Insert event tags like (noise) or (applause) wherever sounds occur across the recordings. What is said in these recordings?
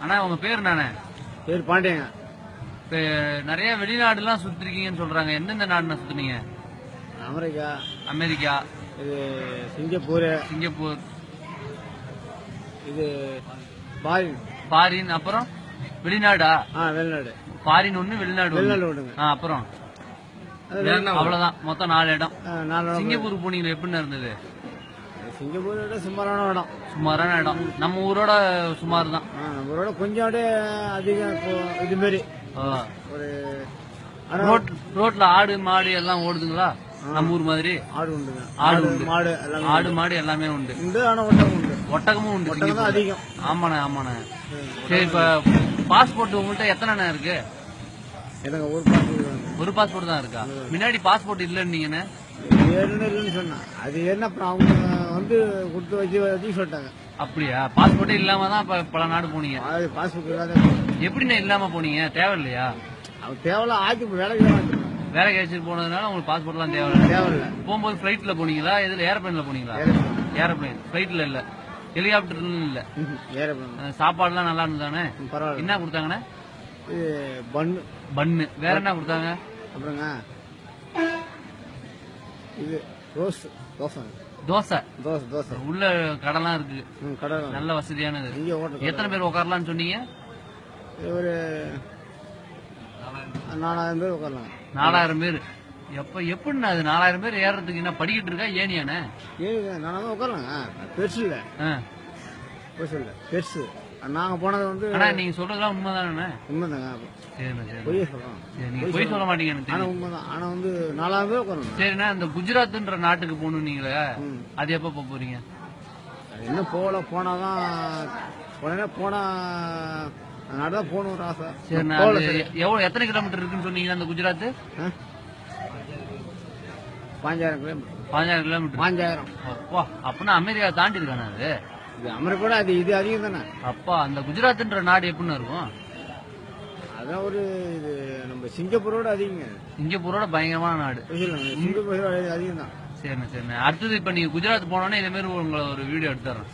அண்ணா உங்க பேர் நானே பேர் பாண்டியங்க. இப்ப நிறைய வெளிநாடுலாம் சுத்திருக்கீங்கன்னு சொல்றாங்க. எந்தெந்த நாடுனா சுத்துனீங்க? அமெரிக்கா. அமெரிக்கா. இது சிங்கப்பூர். சிங்கப்பூர். இது பாரின். ஃபாரின் அப்புறம் வெளிநாடா? ஆ வெளிநாடு. ஃபாரின் ஒண்ணு வெளிநாடு. வெளிநாடு ஆ, அப்புறம்? அவ்வளவுதான். மொத்தம் நாலு இடம். ஆ, நாலு இடம். சிங்கப்பூர் போனீங்களா? எப்படின்னு இருந்தது? சிங்கப்பூரை விட சுமாரான இடம். சுமாரான இடம். நம்ம ஊரோட சுமார் தான் ஆ, நம்மளோட கொஞ்சம் அதிகம் இப்போ இது ஆ. ஒரு ஆனா ரோட் ரோட்ல ஆடு மாடு எல்லாம் ஓடுதுங்களா? நம்ம ஊர் மாதிரி. ஆடு உண்டுங்க ஆடு உண்டு. மாடு எல்லாமே ஆடு மாடு எல்லாமே உண்டு. உண்டு ஆனா ஒட்டகம் உண்டு. ஒட்டகமும் உண்டு ஒட்டகம் தான் சிங்கப்பூர்ல. அதிகம். ஆமாண்ணே ஆமாண்ணே. சரி இப்ப பாஸ்போர்ட் உங்கள்கிட்ட எத்தனை இருக்கு? எனக்கு ஒரு பாட்டு ஒரு பாஸ்போர்ட் தான் இருக்கா? முன்னாடி பாஸ்போர்ட் இல்லைன்னீங்கண்ணே. ஏழுன்னு இல்லைன்னு சொன்னேன். அது என்ன அப்புறம் அவங்க வந்து கொடுத்து வச்சு வச்சு சொல்லிட்டாங்க. அப்படியா? பாஸ்போர்ட்டே இல்லாம தான் இப்ப பல நாடு போனீங்க. அது பாஸ்புக் இல்லாத எப்படிண்ணே இல்லாம போனீங்க? தேவையில்லையா? அவன் தேவையில்ல ஆக்கி வேலைக்கு தான் ஆக்கி வேலை கிடைச்சிட்டு போனதுனால உங்களுக்கு பாஸ்போர்ட்லாம் தேவையில்லை. தேவையில்ல. போகும்போது ஃபிளைட்ல போனீங்களா? இதுல ஏரோப்ளேன்ல போனீங்களா? ஏரோப்ளேன் ஃபிளைட்ல இல்ல. ஹெலிகாப்டர்ல இல்ல. (laughs) ஏறப்படும் அஹ் சாப்பாடுலாம் நல்லா இருந்ததானே? பரவாயில்ல. என்ன கொடுத்தாங்கண்ணே? இது பண்ணு. பன்னு வேற என்ன கொடுத்தாங்க? அப்புறங்க இது ரோஸ் தோசை. தோசை? தோசை தோசை. உள்ள கடைலாம் இருக்கு. கடை நல்ல வசதியானது. எத்தனை பேர் உட்காரலாம்னு சொன்னீங்க? ஒரு நாலாயிரம் பேர் உட்காரலாம் நாலாயிரம் பேர். எப்ப எப்படிண்ணா அது நாலாயிரம் பேர் ஏறதுக்கு என்ன படிக்கிட்டு இருக்கா? ஏனியாண்ணே ஏழுங்க நாலாயிரம் உட்காரலாங்க பெருசு இல்லை. பெருசு இல்லை. பெருசு. நாங்கள் போனது வந்து அண்ணா நீங்க சொல்றதுலாம் உண்மைதானே உண்மைதாங்க பொய்யே சொல்கிறோம் சரி நீங்க போய் சொல்ல மாட்டீங்க எனக்கு தெரியும் உண்மைதான். ஆனால் வந்து பேர் உட்காரணும் சரிண்ணா இந்த குஜராத்ன்ற நாட்டுக்கு போகணும் நீங்களே. அது எப்ப போக போறீங்க? என்ன போகல போனாதான் உடனே போனா நாடு தான் போகணும் ஒரு ஆசை. சரிண்ணா எவ்வளவு எத்தனை கிலோமீட்டர் இருக்குன்னு சொன்னீங்க அந்த குஜராத்? பாஞ்சாயிரம் கிலோமீட்டர். பதினாயிரம் கிலோமீட்டர். பாஞ்சாயிரம். அப்பா அப்படின்னா அமெரிக்கா தாண்டி இருக்கானே அது? இது அமெரிக்கோட அது இது அதிகம் தானே? அப்பா அந்த குஜராத்ன்ற நாடு எப்படின்னு இருக்கும்? அதான் ஒரு இது நம்ம சிங்கப்பூரோட அதிகங்க. சிங்கப்பூரோட பயங்கரமான நாடு. சிங்கப்பூரோட அதிகம் தான். சரிண்ணா சரிண்ணா. அடுத்தது இப்ப நீங்க குஜராத் போனோன்னே இதே மாதிரி உங்களை ஒரு வீடியோ எடுத்துறேன்.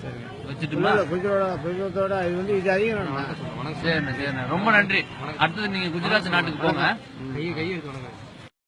வச்சுட்டுமா? குஜரோட குஜராத்தோட இது வந்து இது அதிகம் சரிண்ணா சரிண்ணா. ரொம்ப நன்றி. அடுத்தது நீங்க குஜராத் நாட்டுக்கு போங்க. கை கை எடுத்து